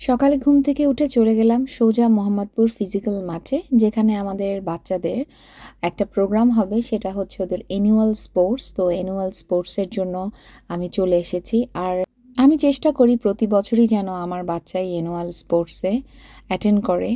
সকালে ঘুম থেকে উঠে চলে গেলাম সোজা মোহাম্মদপুর ফিজিক্যাল মাঠে, যেখানে আমাদের বাচ্চাদের একটা প্রোগ্রাম হবে, সেটা হচ্ছে ওদের অ্যানুয়াল স্পোর্টস তো অ্যানুয়াল স্পোর্টসের জন্য আমি চলে এসেছি। আর আমি চেষ্টা করি প্রতি বছরই যেন আমার বাচ্চাই অ্যানুয়াল স্পোর্টসে অ্যাটেন্ড করে।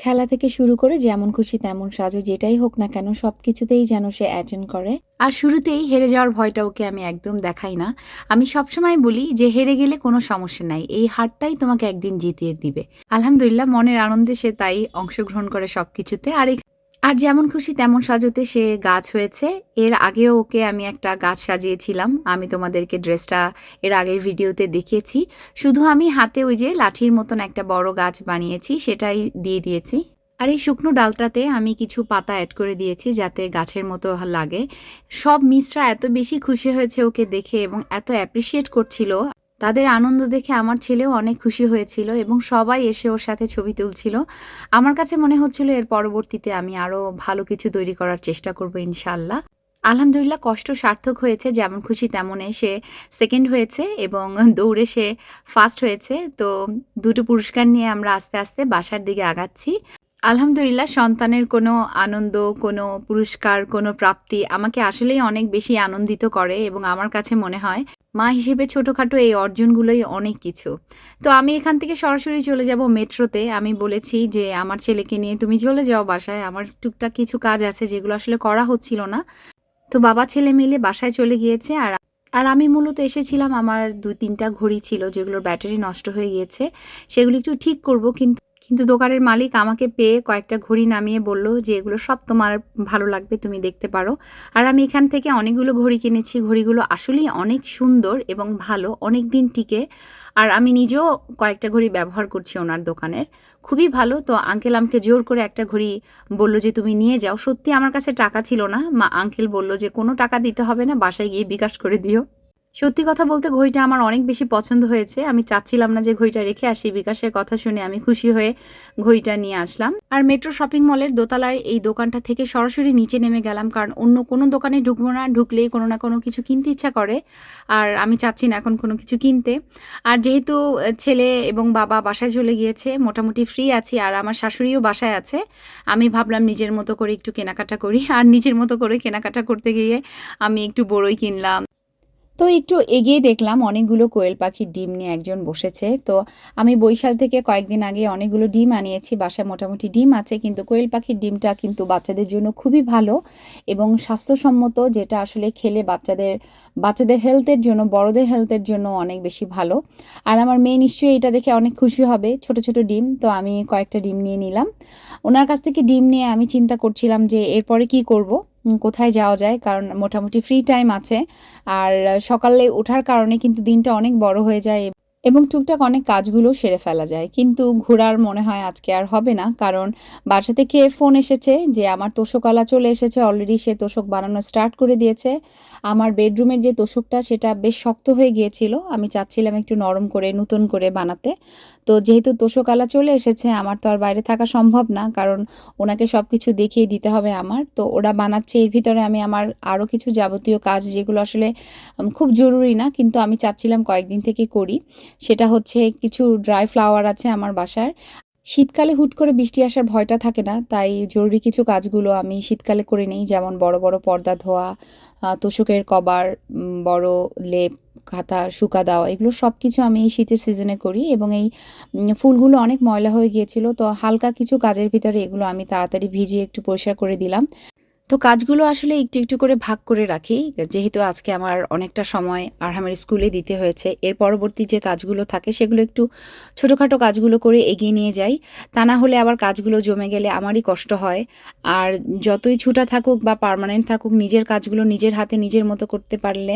খেলা থেকে শুরু করে যেমন খুশি তেমন সাজো, যেটাই হোক না কেন সব কিছুতেই যেন সে অ্যাটেন্ড করে। আর শুরুতেই হেরে যাওয়ার ভয়টা ওকে আমি একদম দেখাই না। আমি সবসময় বলি যে হেরে গেলে কোনো সমস্যা নাই, এই হারটাই তোমাকে একদিন জিতিয়ে দিবে। আলহামদুলিল্লাহ, মনের আনন্দে সে তাই অংশগ্রহণ করে সব কিছুতে আর আর যেমন খুশি তেমন সাজতে সে গাছ হয়েছে। এর আগেও ওকে আমি একটা গাছ সাজিয়েছিলাম। আমি তোমাদেরকে ড্রেসটা এর আগের ভিডিওতে দেখিয়েছি। শুধু আমি হাতে ওই যে লাঠির মতন একটা বড় গাছ বানিয়েছি, সেটাই দিয়ে দিয়েছি। আর এই শুকনো ডালটাতে আমি কিছু পাতা অ্যাড করে দিয়েছি যাতে গাছের মতো লাগে। সব মিসরা এত বেশি খুশি হয়েছে ওকে দেখে এবং এত অ্যাপ্রিসিয়েট করছিল। তাদের আনন্দ দেখে আমার ছেলেও অনেক খুশি হয়েছিল এবং সবাই এসে ওর সাথে ছবি তুলছিল। আমার কাছে মনে হচ্ছিল এর পরবর্তীতে আমি আরও ভালো কিছু তৈরি করার চেষ্টা করব ইনশাল্লাহ আলহামদুলিল্লাহ কষ্ট সার্থক হয়েছে, যেমন খুশি তেমনে সে সেকেন্ড হয়েছে এবং দৌড়ে সে ফার্স্ট হয়েছে। তো দুটো পুরস্কার নিয়ে আমরা আস্তে আস্তে বাসার দিকে আগাচ্ছি। আলহামদুলিল্লাহ, সন্তানের কোনো আনন্দ, কোনো পুরস্কার, কোনো প্রাপ্তি আমাকে আসলেই অনেক বেশি আনন্দিত করে এবং আমার কাছে মনে হয় মা হিসেবে ছোটোখাটো এই অর্জনগুলোই অনেক কিছু। তো আমি এখান থেকে সরাসরি চলে যাব মেট্রোতে। আমি বলেছি যে, আমার ছেলেকে নিয়ে তুমি চলে যাও বাসায়। আমার টুকটাক কিছু কাজ আছে যেগুলো আসলে করা হচ্ছিল না। তো বাবা ছেলে মিলে বাসায় চলে গিয়েছে আর আর আমি মূলত এসেছিলাম আমার দুই তিনটা ঘড়ি ছিল যেগুলোর ব্যাটারি নষ্ট হয়ে গিয়েছে। সেগুলো একটু ঠিক করব কিন্তু কিন্তু দোকানের মালিক আমাকে পেয়ে কয়েকটা ঘড়ি নামিয়ে বলল যে এগুলো সব তোমার ভালো লাগবে, তুমি দেখতে পারো। আর আমি এখান থেকে অনেকগুলো ঘড়ি কিনেছি, ঘড়িগুলো আসলেই অনেক সুন্দর এবং ভালো, অনেক দিন টিকে। আর আমি নিজেও কয়েকটা ঘড়ি ব্যবহার করছি ওনার দোকানের। খুবই ভালো, তো আঙ্কেল আমাকে জোর করে একটা ঘড়ি বলল যে তুমি নিয়ে যাও। সত্যি আমার কাছে টাকা ছিল না, মা আঙ্কেল বলল যে কোনো টাকা দিতে হবে না, বাসায় গিয়ে বিকাশ করে দিও। সত্যি কথা বলতে ঘড়িটা আমার অনেক বেশি পছন্দ হয়েছে। আমি চাচ্ছিলাম না যে ঘড়িটা রেখে আসি, বিকাশের কথা শুনে আমি খুশি হয়ে ঘড়িটা নিয়ে আসলাম। আর মেট্রো শপিং মলের দোতলার এই দোকানটা থেকে সরাসরি নিচে নেমে গেলাম, কারণ অন্য কোনো দোকানে ঢুকবো না, ঢুকলেই কোনো না কোনো কিছু কিনতে ইচ্ছা করে। আর আমি চাচ্ছি না এখন কোনো কিছু কিনতে। আর যেহেতু ছেলে এবং বাবা বাসায় চলে গিয়েছে, মোটামুটি ফ্রি আছি, আর আমার শাশুড়িও বাসায় আছে, আমি ভাবলাম নিজের মতো করে একটু কেনাকাটা করি। আর নিজের মতো করে কেনাকাটা করতে গিয়ে আমি একটু বড়ই কিনলাম। তো একটু এগিয়ে দেখলাম অনেকগুলো কোয়েল পাখির ডিম নিয়ে একজন বসেছে। তো আমি বরিশাল থেকে কয়েকদিন আগে অনেকগুলো ডিম আনিয়েছি, বাসায় মোটামুটি ডিম আছে, কিন্তু কোয়েল পাখির ডিমটা কিন্তু বাচ্চাদের জন্য খুবই ভালো এবং স্বাস্থ্যসম্মত, যেটা আসলে খেলে বাচ্চাদের বাচ্চাদের হেলথের জন্য, বড়দের হেলথের জন্য অনেক বেশি ভালো। আর আমার মেয়ে নিশ্চয়ই এটা দেখে অনেক খুশি হবে, ছোট ছোট ডিম। তো আমি কয়েকটা ডিম নিয়ে নিলাম। ওনার কাছ থেকে ডিম নিয়ে আমি চিন্তা করছিলাম যে এরপরে কি করব? কোথায় যাওয়া যায়, কারণ মোটামুটি ফ্রি টাইম আছে। আর সকালে ওঠার কারণে কিন্তু দিনটা অনেক বড় হয়ে যায় এবং টুকটাক অনেক কাজগুলো সেরে ফেলা যায়। কিন্তু ঘোরার মনে হয় আজকে আর হবে না। কারণ বাসা থেকে ফোন এসেছে যে, আমার তোষকলা চলে এসেছে। অলরেডি সে তোষক বানানো স্টার্ট করে দিয়েছে। আমার বেডরুমের যে তোষকটা, সেটা বেশ শক্ত হয়ে গিয়েছিল। আমি চাচ্ছিলাম একটু নরম করে, নতুন করে বানাতে। তো যেহেতু তোষকালা চলে এসেছে, আমার তো আর বাইরে থাকা সম্ভব না। কারণ ওনাকে সব কিছু দেখিয়ে দিতে হবে আমার। তো ওরা বানাচ্ছে এর ভিতরে। আমি আমার আরও কিছু যাবতীয় কাজ যেগুলো আসলে খুব জরুরি না। কিন্তু আমি চাচ্ছিলাম কয়েকদিন থেকে করি। সেটা হচ্ছে কিছু ড্রাই ফ্লাওয়ার আছে আমার বাসার। শীতকালে হুট করে বৃষ্টি আসার ভয়টা থাকে না তাই জরুরি কিছু কাজগুলো আমি শীতকালে করে নিই যেমন বড় বড় পর্দা ধোয়া তোষকের উম, বড় লেপ খাতা শুকা দেওয়া এগুলো সব কিছু আমি এই শীতের সিজনে করি এবং এই ফুলগুলো অনেক ময়লা হয়ে গিয়েছিল তো হালকা কিছু কাজের ভিতরে এগুলো আমি তাড়াতাড়ি ভিজিয়ে একটু পরিষ্কার করে দিলাম। তো কাজগুলো আসলে একটু একটু করে ভাগ করে রাখি। যেহেতু আজকে আমার অনেকটা সময় আরহামের স্কুলে দিতে হয়েছে, এর পরবর্তী যে কাজগুলো থাকে সেগুলো একটু ছোটোখাটো কাজগুলো করে এগিয়ে নিয়ে যাই। তা না হলে আবার কাজগুলো জমে গেলে আমারই কষ্ট হয়। আর যতই ছুটা থাকুক বা পার্মানেন্ট থাকুক, নিজের কাজগুলো নিজের হাতে নিজের মতো করতে পারলে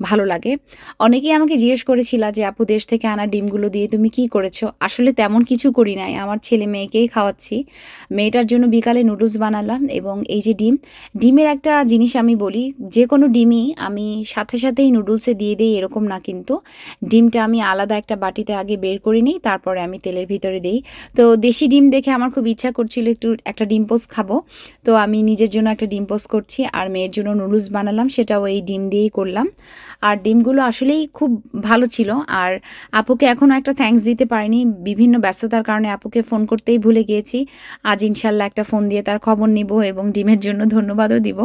ভালো লাগে। অনেকেই আমাকে জিজ্ঞেস করেছিল যে, আপু, দেশ থেকে আনা ডিমগুলো দিয়ে তুমি কি করেছ? আসলে তেমন কিছু করি নাই। আমার ছেলে মেয়েকেই খাওয়াচ্ছি। মেয়েটার জন্য বিকালে নুডলস বানালাম এবং এই যে ডিম ডিমের একটা জিনিস আমি বলি, যে কোনো ডিমই আমি সাথে সাথেই নুডলসে দিয়ে দিই এরকম না কিন্তু। ডিমটা আমি আলাদা একটা বাটিতে আগে বের করে নিই, তারপরে আমি তেলের ভিতরে দিই। তো দেশি ডিম দেখে আমার খুব ইচ্ছা করছিল একটু একটা ডিম পোস্ট খাব। তো আমি নিজের জন্য একটা ডিম পোস্ট করছি আর মেয়ের জন্য নুডলস বানালাম, সেটাও এই ডিম দিয়েই করলাম। আর ডিমগুলো আসলেই খুব ভালো ছিল আর আপুকে এখনও একটা থ্যাঙ্কস দিতে পারিনি। বিভিন্ন ব্যস্ততার কারণে আপুকে ফোন করতেই ভুলে গিয়েছি। আজ ইনশাল্লাহ একটা ফোন দিয়ে তার খবর নিব এবং ডিমের জন্য ধন্যবাদও দিব।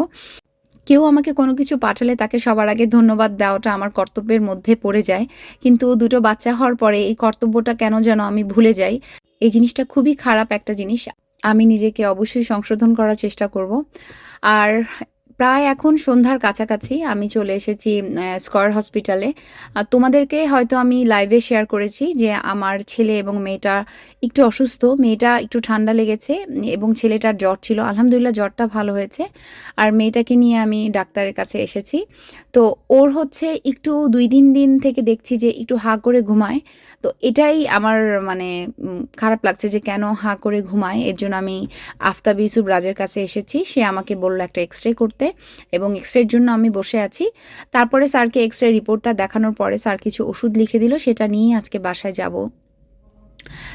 কেউ আমাকে কোনো কিছু পাঠালে তাকে সবার আগে ধন্যবাদ দেওয়াটা আমার কর্তব্যের মধ্যে পড়ে যায়। কিন্তু দুটো বাচ্চা হওয়ার পরে এই কর্তব্যটা কেন যেন আমি ভুলে যাই? এই জিনিসটা খুবই খারাপ একটা জিনিস। আমি নিজেকে অবশ্যই সংশোধন করার চেষ্টা করব। আর প্রায় এখন সন্ধ্যার কাছাকাছি আমি চলে এসেছি স্কয়ার হসপিটালে তোমাদেরকে হয়তো আমি লাইভে শেয়ার করেছি যে আমার ছেলে এবং মেয়েটা একটু অসুস্থ, মেয়েটা একটু ঠান্ডা লেগেছে, এবং ছেলেটার জ্বর ছিল। আলহামদুলিল্লাহ জ্বরটা ভালো হয়েছে। আর মেয়েটাকে নিয়ে আমি ডাক্তারের কাছে এসেছি। তো ওর হচ্ছে একটু দুই দিন দিন থেকে দেখছি যে একটু হা করে ঘুমায়। তো এটাই আমার মানে খারাপ লাগছে যে কেন হা করে ঘুমায়। এর জন্য আমি আফতাব ইউসুফ রাজের কাছে এসেছি। সে আমাকে বলল একটা এক্স রে করতে। এবং এক্স রের জন্য আমি বসে আছি। তারপরে স্যারকে এক্স রে রিপোর্টটা দেখানোর পরে স্যার কিছু ওষুধ লিখে দিল, সেটা নিয়ে আজকে বাসায় যাব।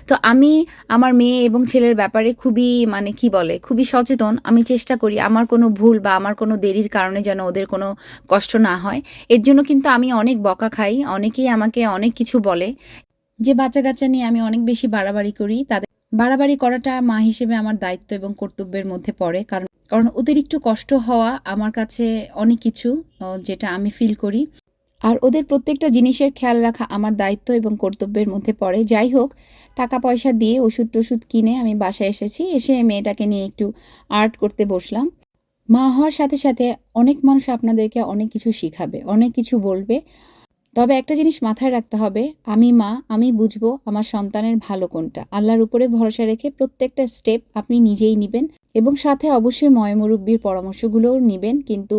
তো আমি, আমার মেয়ে এবং ছেলের ব্যাপারে খুবই মানে কি বলে, খুবই সচেতন। আমি চেষ্টা করি, আমার কোনো ভুল বা আমার কোনো দেরির কারণে যেন ওদের কোনো কষ্ট না হয়। এর জন্য কিন্তু আমি অনেক বকা খাই, অনেকেই আমাকে অনেক কিছু বলে। যে বাচ্চা কাচ্চা নিয়ে আমি অনেক বেশি বাড়াবাড়ি করি, তাদের বাড়াবাড়ি করাটা মা হিসেবে আমার দায়িত্ব এবং কর্তব্যের মধ্যে পড়ে, কারণ কারণ অতিরিক্ত কষ্ট হওয়া আমার কাছে অনেক কিছু যেটা আমি ফিল করি। আর ওদের প্রত্যেকটা জিনিসের খেয়াল রাখা আমার দায়িত্ব এবং কর্তব্যের মধ্যে পড়ে। যাই হোক টাকা পয়সা দিয়ে ওষুধ টষুধ কিনে আমি বাসায় এসেছি, এসে মেয়েটাকে নিয়ে একটু আর্ট করতে বসলাম। মা হওয়ার সাথে সাথে অনেক মানুষ আপনাদেরকে অনেক কিছু শিখাবে, অনেক কিছু বলবে। তবে একটা জিনিস মাথায় রাখতে হবে, আমি মা, আমি বুঝব আমার সন্তানের ভালো কোনটা। আল্লাহর উপরে ভরসা রেখে প্রত্যেকটা স্টেপ আপনি নিজেই নেবেন এবং সাথে অবশ্যই ময়মুরব্বির পরামর্শগুলোও নেবেন, কিন্তু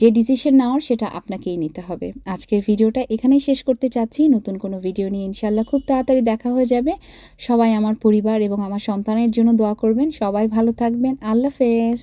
যে ডিসিশন নেওয়ার সেটা আপনাকেই নিতে হবে। আজকের ভিডিওটা এখানেই শেষ করতে চাচ্ছি। নতুন কোনো ভিডিও নিয়ে ইনশাল্লাহ খুব তাড়াতাড়ি দেখা হয়ে যাবে। সবাই আমার পরিবার এবং আমার সন্তানের জন্য দোয়া করবেন। সবাই ভালো থাকবেন। আল্লাহ হাফেজ।